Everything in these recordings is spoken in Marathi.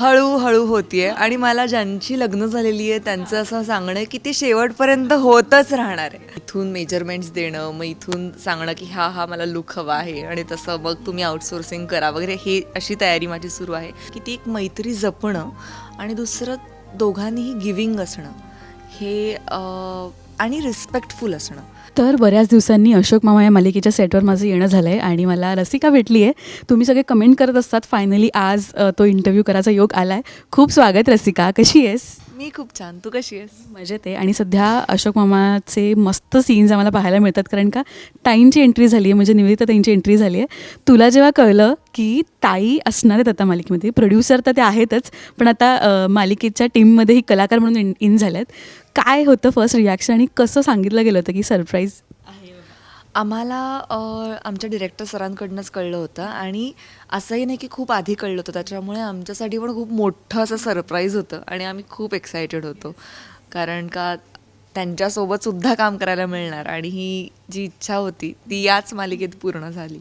हळूहळू होतीये. आणि मला ज्यांची लग्न झालेली आहे त्यांचं असं सांगणं आहे की ते शेवटपर्यंत होतच राहणार आहे. इथून मेजरमेंट्स देणं मग इथून सांगणं की हा हा मला लुक हवा आहे. आणि तसं मग तुम्ही आउटसोर्सिंग करा वगैरे हे अशी तयारी माझी सुरू आहे. की ती एक मैत्री जपणं आणि दुसरं दोघांनीही गिविंग असणं हे आणि रिस्पेक्टफुल असणं. तर बऱ्याच दिवसांनी अशोक मामा या मालिकेच्या सेटवर माझं येणं झालं आहे आणि मला रसिका भेटली आहे तुम्ही सगळे कमेंट करत असतात. फायनली आज तो इंटरव्ह्यू करायचा योग आला आहे खूप स्वागत रसिका. कशी आहेस? मी खूप छान. तू कशी आहेस? मजेत आहे. आणि सध्या अशोक मामाचे मस्त सीन्स आम्हाला पाहायला मिळतात कारण का ताईंची एंट्री झाली आहे म्हणजे निवेदिता ताईंची एंट्री झाली आहे तुला जेव्हा कळलं की ताई असणार आहेत आता मालिकेमध्ये प्रोड्युसर तर ते आहेतच पण आता अ, मालिकेच्या टीममध्ये ही कलाकार म्हणून इन इन झाल्यात. काय होतं फर्स्ट रिॲक्शन आणि कसं सांगितलं गेलं होतं की सरप्राईज आम्हाला आमच्या डिरेक्टर सरांकडनंच कळलं होतं आणि असंही नाही की खूप आधी कळलं होतं. त्याच्यामुळे आमच्यासाठी पण खूप मोठं असं सरप्राईज होतं आणि आम्ही खूप एक्सायटेड होतो. कारण का त्यांच्यासोबतसुद्धा काम करायला मिळणार आणि ही जी इच्छा होती ती याच मालिकेत पूर्ण झाली.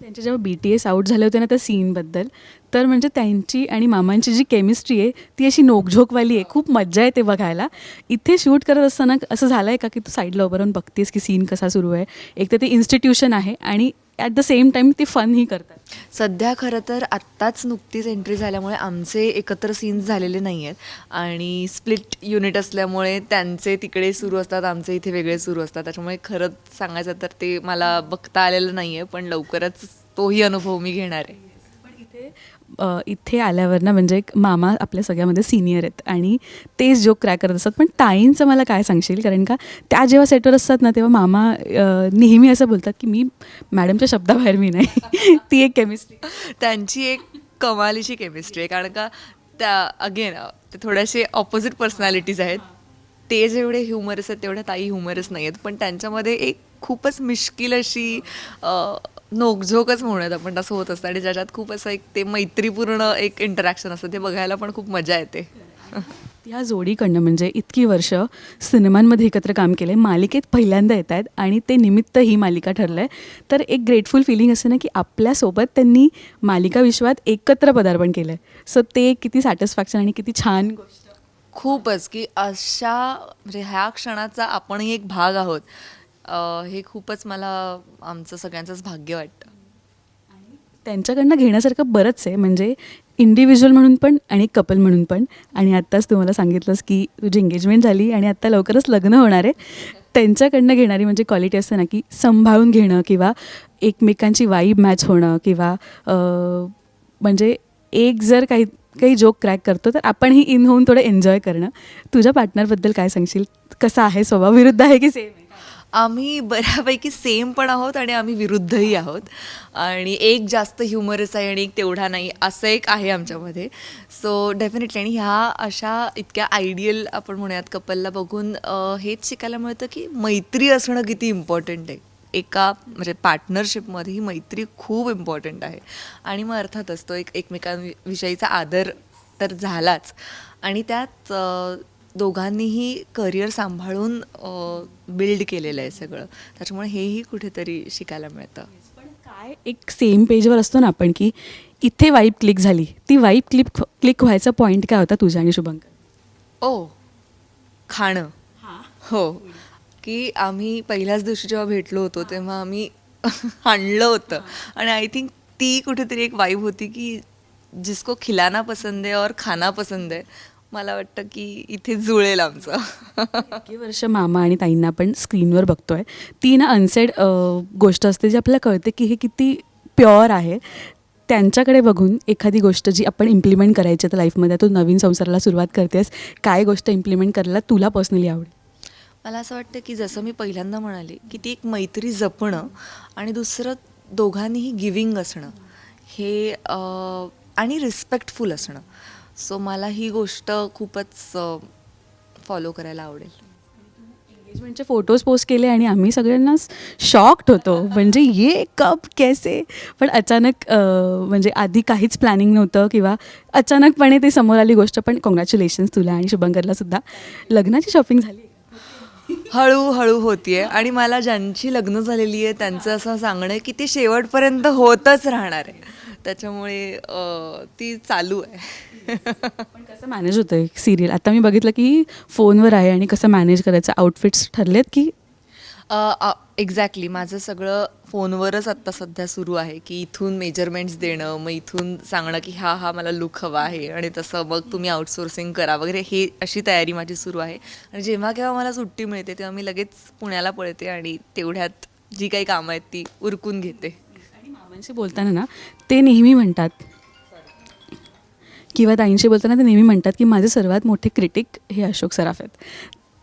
त्यांचे जेव्हा बी टी एस आउट झाले होते ना त्या सीनबद्दल तर म्हणजे त्यांची आणि मामांची जी केमिस्ट्री आहे ती अशी नोकझोकवाली आहे. खूप मज्जा येते बघायला. इथे शूट करत असताना असं झालं आहे का की तू साईडला उभं राहून बघतेस की सीन कसा सुरू आहे? एक तर ते इन्स्टिट्यूशन आहे आणि ॲट द सेम टाईम ते फनही करतात. सध्या खरं तर आत्ताच नुकतीच एंट्री झाल्यामुळे आमचे एकत्र सीन्स झालेले नाही आहेत आणि स्प्लिट युनिट असल्यामुळे त्यांचे तिकडे सुरू असतात आमचे इथे वेगळे सुरू असतात. त्याच्यामुळे खरंच सांगायचं तर ते मला बघता आलेलं नाही आहे पण लवकरच तोही अनुभव मी घेणार आहे. इथे आल्यावर ना म्हणजे एक मामा आपल्या सगळ्यामध्ये सिनियर आहेत आणि तेच जोक क्रॅक करत असतात. पण ताईंचं मला काय सांगशील? कारण का त्या जेव्हा सेटवर असतात ना तेव्हा मामा नेहमी असं बोलतात की मी मॅडमच्या शब्दाबाहेर मी नाही. ती एक केमिस्ट्री त्यांची एक कमालीची केमिस्ट्री आहे. कारण का त्या अगेन ते थोड्याशे ऑपोजिट पर्सनॅलिटीज आहेत. ते जेवढे ह्युमरस आहेत तेवढ्या ताई ह्युमरस नाही आहेत पण त्यांच्यामध्ये एक खूपच मिश्किल अशी नोकझोकच म्हणूयात आपण तसं होत असतं. आणि ज्याच्यात खूप असं एक ते मैत्रीपूर्ण एक इंटरॅक्शन असतं. ते बघायला पण खूप मजा येते. या जोडीकडनं म्हणजे इतकी वर्ष सिनेमांमध्ये एकत्र काम केलं मालिकेत पहिल्यांदा येत आहेत आणि ते निमित्त ही मालिका ठरलं आहे तर एक ग्रेटफुल फिलिंग असते ना की आपल्यासोबत त्यांनी मालिका विश्वात एकत्र पदार्पण केलं आहे सो ते किती सॅटिस्फॅक्शन आणि किती छान गोष्ट. खूपच की अशा म्हणजे ह्या क्षणाचा आपणही एक भाग आहोत. हे खूपच मला आमचं सगळ्यांचंच भाग्य वाटतं. त्यांच्याकडनं घेण्यासारखं बरंच आहे. म्हणजे इंडिव्हिज्युअल म्हणून पण आणि कपल म्हणून पण. आणि आत्ताच तुम्हाला सांगितलंस की तुझी एंगेजमेंट झाली आणि आत्ता लवकरच लग्न होणार आहे. त्यांच्याकडनं घेणारी म्हणजे क्वालिटी असते ना की सांभाळून घेणं किंवा एकमेकांची वाईब मॅच होणं किंवा अं, म्हणजे एक जर काही काही जोक क्रॅक करतो तर आपणही इन होऊन थोडं एन्जॉय करणं. तुझ्या पार्टनरबद्दल काय सांगशील? कसा आहे? स्वभाव विरुद्ध आहे की सेम आहे? आम्ही बऱ्यापैकी सेम पण आहोत आणि आम्ही विरुद्धही आहोत. आणि एक जास्त ह्युमरस आहे आणि एक तेवढा नाही असं एक आहे आमच्यामध्ये. सो डेफिनेटली आणि ह्या अशा इतक्या आयडियल आपण म्हणूयात कपलला बघून हेच शिकायला मिळतं की मैत्री असणं किती इम्पॉर्टंट आहे. एका म्हणजे पार्टनरशिपमध्ये ही मैत्री खूप इम्पॉर्टंट आहे. आणि मग अर्थातच तो एक एकमेकांविषयीचा आदर तर झालाच. आणि त्यात दोघांनीही करिअर सांभाळून बिल्ड केलेलं आहे सगळं. त्याच्यामुळे हेही कुठेतरी शिकायला मिळतं. पण काय एक सेम पेजवर असतो ना आपण की इथे वाईब क्लिक झाली ती वाईब क्लिक क्लिक व्हायचा पॉईंट काय होता तुझ्या आणि शुभंकर? ओ खाणं. हो. की आम्ही पहिल्याच दिवशी जेव्हा भेटलो होतो तेव्हा आम्ही आणलं होतं. आणि आय थिंक ती कुठेतरी एक वाईब होती की जिसको खिलाना पसंद आहे और खाना पसंद आहे मला वाटतं की इथे जुळेल आमचं. इतकी वर्ष मामा आणि ताईंना आपण स्क्रीनवर बघतोय. ती ना अनसेड गोष्ट असते जी आपल्याला कळते की हे किती प्युअर आहे. त्यांच्याकडे बघून एखादी गोष्ट जी आपण इम्प्लिमेंट करायची तर लाईफमध्ये तू नवीन संसाराला सुरुवात करतेस काय गोष्ट इम्प्लिमेंट करायला तुला पर्सनली आवडेल? मला असं वाटतं की जसं मी पहिल्यांदा म्हणाले की ती एक मैत्री जपणं आणि दुसरं दोघांनीही गिविंग असणं हे आणि रिस्पेक्टफुल असणं. सो मला ही गोष्ट खूपच फॉलो करायला आवडेल. एंगेजमेंटचे फोटोज पोस्ट केले आणि आम्ही सगळ्यांना शॉक्ड होतो. म्हणजे ये कप कैसे? पण अचानक म्हणजे आधी काहीच प्लॅनिंग नव्हतं किंवा अचानकपणे ते समोर आली गोष्ट पण कॉंग्रॅच्युलेशन्स तुला आणि शुभंकरला सुद्धा. लग्नाची शॉपिंग झाली. हळूहळू होतीये. आणि मला ज्यांची लग्न झालेली आहे त्यांचं असं सांगणं आहे की ते शेवटपर्यंत होतच राहणार आहे. त्याच्यामुळे ती चालू आहे. पण कसं मॅनेज होतं सिरियल आता मी बघितलं की फोनवर आहे आणि कसं मॅनेज करायचं? आउटफिट्स ठरलेत की? एक्झॅक्टली माझं सगळं फोनवरच आत्ता सध्या सुरू आहे की इथून मेजरमेंट्स देणं मग इथून सांगणं की हा हा मला लुक हवा आहे आणि तसं मग तुम्ही आउटसोर्सिंग करा वगैरे हे अशी तयारी माझी सुरू आहे. आणि जेव्हा केव्हा मला सुट्टी मिळते तेव्हा मी लगेच पुण्याला पळते आणि तेवढ्यात जी काही कामं आहेत ती उरकून घेते. आणि मामांशी बोलताना ना ते नेहमी म्हणतात किंवा ताईंशी बोलताना ते नेहमी म्हणतात की माझे सर्वात मोठे क्रिटिक हे अशोक सराफ आहेत.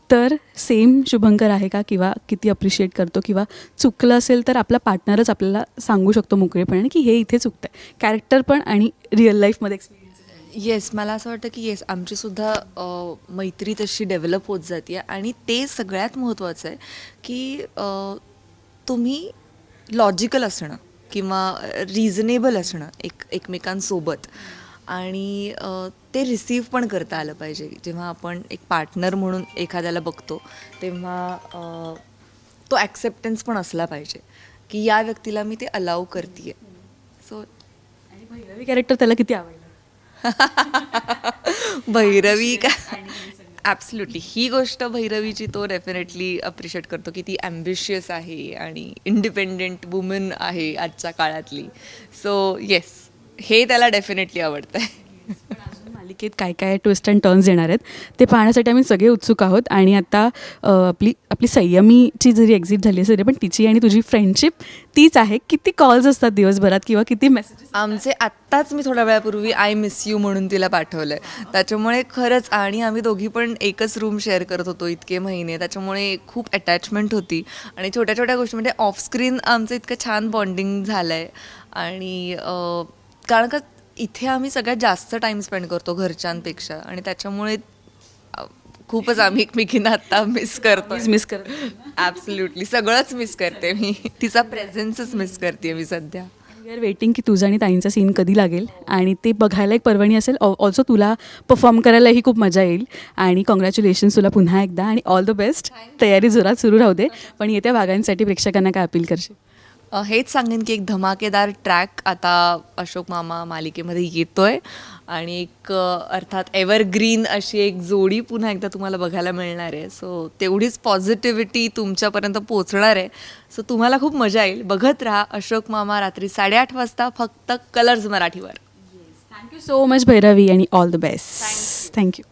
तर सेम शुभंकर आहे का? किंवा किती अप्रिशिएट करतो? किंवा चुकलं असेल तर आपला पार्टनरच आपल्याला सांगू शकतो मोकळेपणाने की हे इथे चुकतं आहे कॅरेक्टर पण आणि रिअल लाईफमध्ये एक्सपिरियन्स येस मला असं वाटतं की येस आमचीसुद्धा मैत्री तशी डेव्हलप होत जाते आणि ते सगळ्यात महत्त्वाचं आहे की तुम्ही लॉजिकल असणं किंवा रिझनेबल असणं एक एकमेकांसोबत. आणि ते रिसीव पण करता आलं पाहिजे. जेव्हा आपण एक पार्टनर म्हणून एखाद्याला बघतो तेव्हा तो ॲक्सेप्टन्स पण असला पाहिजे की या व्यक्तीला मी ते अलाव करते सो भैरवी कॅरेक्टर त्याला किती आवडलं? भैरवी का? ॲब्सल्युटली ही गोष्ट भैरवीची तो डेफिनेटली अप्रिशिएट करतो की ती ॲम्बिशियस आहे आणि इंडिपेंडेंट वुमन आहे आजच्या काळातली. सो येस हे त्याला डेफिनेटली आवडतं आहे मालिकेत काय काय ट्विस्ट अँड टर्न्स येणार आहेत ते पाहण्यासाठी आम्ही सगळे उत्सुक आहोत आणि आता आपली आपली संयमीची जरी एक्झिट झाली असेल पण तिची आणि तुझी फ्रेंडशिप तीच आहे. किती कॉल्स असतात दिवसभरात किंवा किती मेसेजेस आमचे आत्ताच मी थोड्या वेळापूर्वी आय मिस यू म्हणून तिला पाठवलं आहे त्याच्यामुळे खरंच आणि आम्ही दोघी पण एकच रूम शेअर करत होतो इतके महिने. त्याच्यामुळे खूप अटॅचमेंट होती. आणि छोट्या छोट्या गोष्टी म्हणजे ऑफस्क्रीन आमचं इतकं छान बॉन्डिंग झालं आहे आणि कारण का इथे आम्ही सगळ्यात जास्त टाईम स्पेंड करतो घरच्यांपेक्षा. आणि त्याच्यामुळे खूपच आम्ही एकमेकींना आत्ता मिस करतो मिस करत ॲब्सल्युटली सगळंच मिस करते मी. तिचा प्रेझेन्सच मिस करते मी सध्या. वी आर वेटिंग की तुझा आणि ताईंचा सीन कधी लागेल. आणि ते बघायला एक पर्वणी असेल. ऑल्सो तुला परफॉर्म करायलाही खूप मजा येईल. आणि कॉंग्रॅच्युलेशन्स तुला पुन्हा एकदा. आणि ऑल द बेस्ट तयारी जोरात सुरू राहू दे. पण येत्या भागांसाठी प्रेक्षकांना काय अपील करशील? हेच सांगेन की एक धमाकेदार ट्रॅक आता अशोक मामा मालिकेमध्ये येतोय. आणि एक अर्थात एव्हरग्रीन अशी एक जोडी पुन्हा एकदा तुम्हाला बघायला मिळणार आहे. सो तेवढीच पॉझिटिव्हिटी तुमच्यापर्यंत पोहोचणार आहे. सो तुम्हाला खूप मजा येईल. बघत राहा अशोक मामा रात्री साडेआठ वाजता फक्त कलर्स मराठीवर. थँक्यू सो मच भैरवी आणि ऑल द बेस्ट थँक्यू